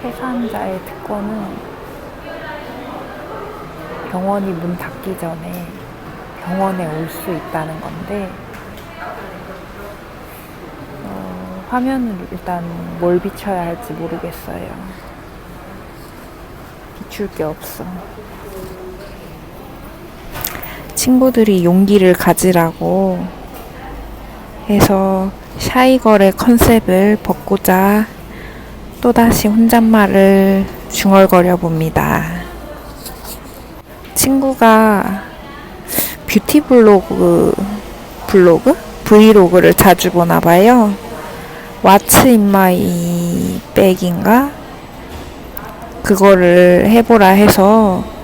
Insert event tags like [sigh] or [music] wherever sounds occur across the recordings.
퇴사자의 특권은 병원이 문 닫기 전에 병원에 올 수 있다는 건데 어, 화면을 일단 뭘 비춰야 할지 모르겠어요. 비출 게 없어. 친구들이 용기를 가지라고 해서 샤이걸의 컨셉을 벗고자 또다시 혼잣말을 중얼거려 봅니다. 친구가 뷰티 블로그, 블로그? 브이로그를 자주 보나 봐요. In my bag인가? 그거를 해보라 해서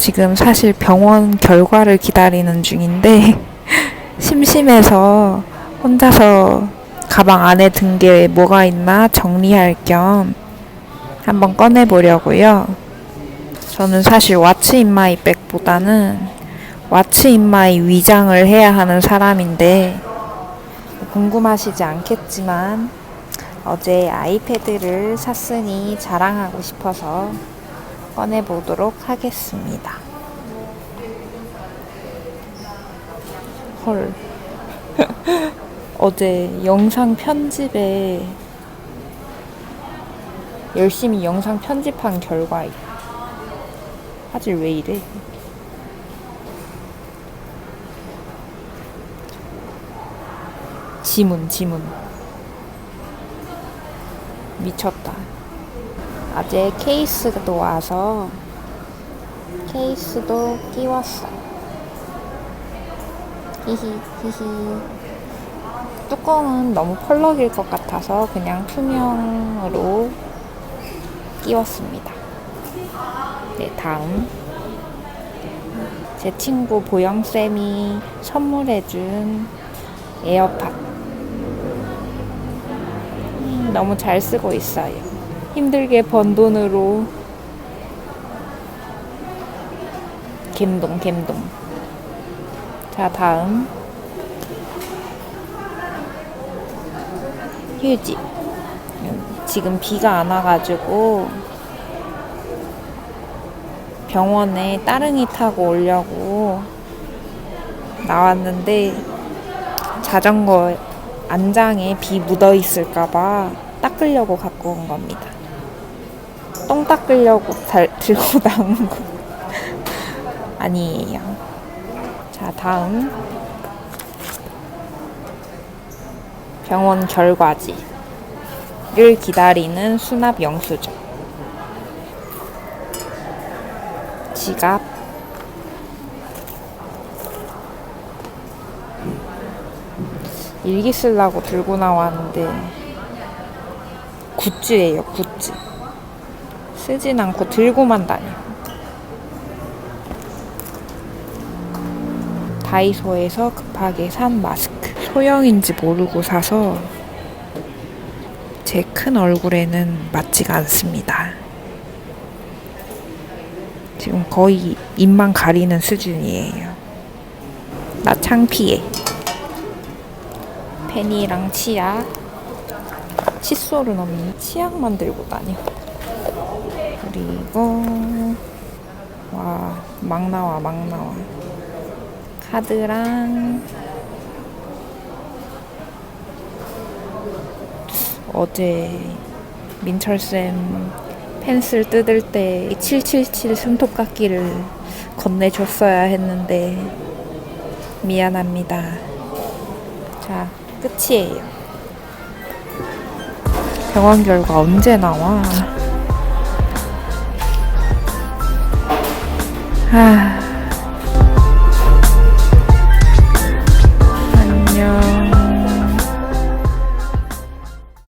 지금 사실 병원 결과를 기다리는 중인데 [laughs] 심심해서 혼자서 가방 안에 든 게 뭐가 있나 정리할 겸 한번 꺼내 보려고요. 저는 사실 왓츠 인마이 백보다는 왓츠 인마이 위장을 해야 하는 사람인데 궁금하시지 않겠지만 어제 아이패드를 샀으니 자랑하고 싶어서 꺼내 보도록 하겠습니다. 헐. [laughs] 어제 영상 편집에 열심히 영상 편집한 결과 화질 왜 이래? 지문 지문 미쳤다. 어제 케이스도 와서 케이스도 끼웠어. 히히 히히. 뚜껑은 너무 펄럭일 것 같아서 그냥 투명으로 끼웠습니다. 네, 다음. 제 친구 보영쌤이 선물해준 에어팟. 음, 너무 잘 쓰고 있어요. 힘들게 번 돈으로 갬동, 갬동. 자, 다음. 휴지. 지금 비가 안 와가지고 병원에 따릉이 타고 오려고 나왔는데 자전거 안장에 비 묻어 있을까봐 닦으려고 갖고 온 겁니다. 똥 닦으려고 달, 들고 [laughs] 나온 거 아니에요. 자, 다음. 병원 결과지를 기다리는 수납 영수증. 지갑. 일기 쓰려고 들고 나왔는데 굿즈예요, 굿즈. 쓰진 않고 들고만 다녀. 다이소에서 급하게 산 마스크. 소형인지 모르고 사서 제 큰 얼굴에는 맞지가 않습니다. 지금 거의 입만 가리는 수준이에요. 나 창피해. 펜이랑 치약. 칫솔은 없니? 치약 만 들고 다녀. 그리고 와, 막 나와, 막 나와. 카드랑 어제 민철쌤 펜슬 뜯을 때 777 손톱깎이를 건네줬어야 했는데 미안합니다. 자, 끝이에요. 병원 결과 언제 나와? 아.